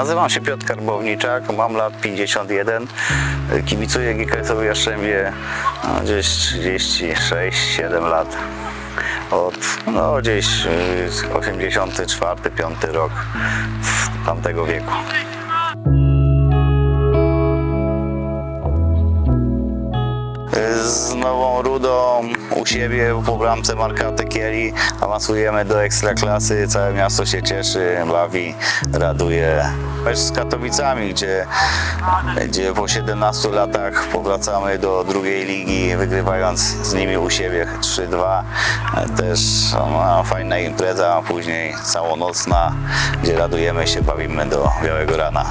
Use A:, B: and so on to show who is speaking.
A: Nazywam się Piotr Karbowniczak, mam lat 51. Kibicuję GKS-owi Jastrzębie no, gdzieś 36-7 lat. Od no, gdzieś y, 84-5 rok z tamtego wieku. Z Nową Rudą u siebie po bramce Marka Tekieli awansujemy do Ekstraklasy. Całe miasto się cieszy, bawi, raduje. Mecz z Katowicami, gdzie, gdzie po 17 latach powracamy do drugiej ligi, wygrywając z nimi u siebie 3-2. Też no, fajna impreza, później całonocna, gdzie radujemy się, bawimy do białego rana.